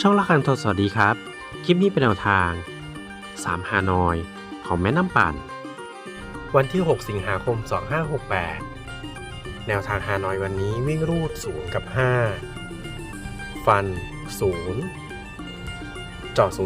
ช่องละคันทศสวัสดีครับ คลิปนี้เป็นแนวทาง 3 ฮานอย ของแม่น้ำปั่น วันที่ 6 สิงหาคม 2568 แนวทางฮานอยวันนี้วิ่งรูด 0 กับ 5 ฟัน 0 จอด 07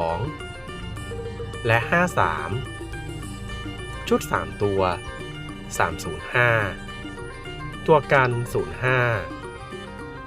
02 และ 53 ชุด 3 ตัว 305 ตัวกัน 05